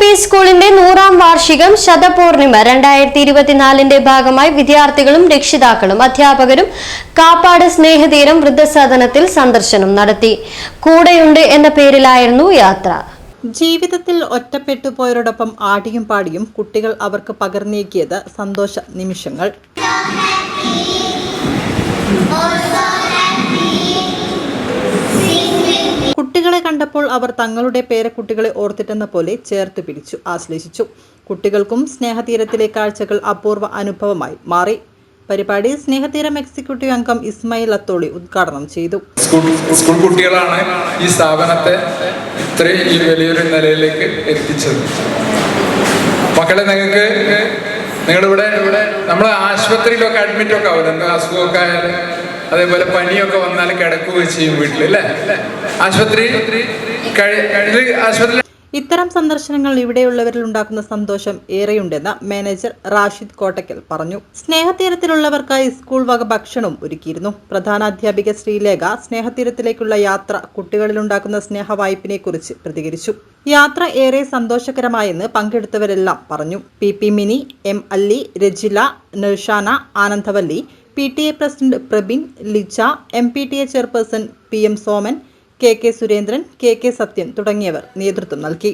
P സ്കൂളിന്റെ നൂറാം വാർഷികം ശതപൂർണിമ രണ്ടായിരത്തി ഇരുപത്തിനാലിന്റെ ഭാഗമായി വിദ്യാർത്ഥികളും രക്ഷിതാക്കളും അധ്യാപകരും കാപ്പാട് സ്നേഹതീരം വൃദ്ധസദനത്തിൽ സന്ദർശനം നടത്തി. കൂടെയുണ്ട് എന്ന പേരിലായിരുന്നു യാത്ര. ജീവിതത്തിൽ ഒറ്റപ്പെട്ടു പോയവരോടൊപ്പം ആടിയും പാടിയും കുട്ടികൾ അവർക്ക് പകർന്നേക്കിയത് സന്തോഷ നിമിഷങ്ങൾ. കുട്ടികളെ കണ്ടപ്പോൾ അവർ തങ്ങളുടെ പേരക്കുട്ടികളെ ഓർത്തിട്ടെന്ന പോലെ ചേർത്ത് പിടിച്ചു ആശ്ലേഷിച്ചു. കുട്ടികൾക്കും സ്നേഹതീരത്തിലെ കാഴ്ചകൾ അപൂർവ അനുഭവമായി മാറി. പരിപാടി സ്നേഹതീരം എക്സിക്യൂട്ടീവ് അംഗം ഇസ്മായിൽ അത്തോളി ഉദ്ഘാടനം ചെയ്തു. സ്കൂൾ കുട്ടികളാണ് ഈ സ്ഥാപനത്തെ ഇത്രയും വലിയൊരു നിലയിലേക്ക് എത്തിച്ചത്. മക്കളെ നിങ്ങൾക്ക് നിങ്ങളിവിടെ ഇവിടെ നമ്മൾ ആശുപത്രിയിലൊക്കെ അഡ്മിറ്റ് ഒക്കെ ആവില്ല എന്താ അസുഖമൊക്കെ ആയാലും അതേപോലെ പനിയൊക്കെ വന്നാൽ കിടക്കുകയും ചെയ്യും വീട്ടിൽ അല്ലേ? ആശുപത്രി ആശുപത്രി ഇത്തരം സന്ദർശനങ്ങൾ ഇവിടെയുള്ളവരിൽ ഉണ്ടാക്കുന്ന സന്തോഷം ഏറെയുണ്ടെന്ന് മാനേജർ റാഷിദ് കോട്ടക്കൽ പറഞ്ഞു. സ്നേഹതീരത്തിലുള്ളവർക്കായി സ്കൂൾ വക ഭക്ഷണവും ഒരുക്കിയിരുന്നു. പ്രധാന അധ്യാപിക ശ്രീലേഖ സ്നേഹതീരത്തിലേക്കുള്ള യാത്ര കുട്ടികളിലുണ്ടാക്കുന്ന സ്നേഹവായ്പിനെ കുറിച്ച് പ്രതികരിച്ചു. യാത്ര ഏറെ സന്തോഷകരമായെന്ന് പങ്കെടുത്തവരെല്ലാം പറഞ്ഞു. P P Mini M Alli Rajila Nirshana Anandavalli P T A president Prabin Lija M P T A chairperson P M Soman K K Surendran K K Sathyan തുടങ്ങിയവർ നേതൃത്വം നൽകി.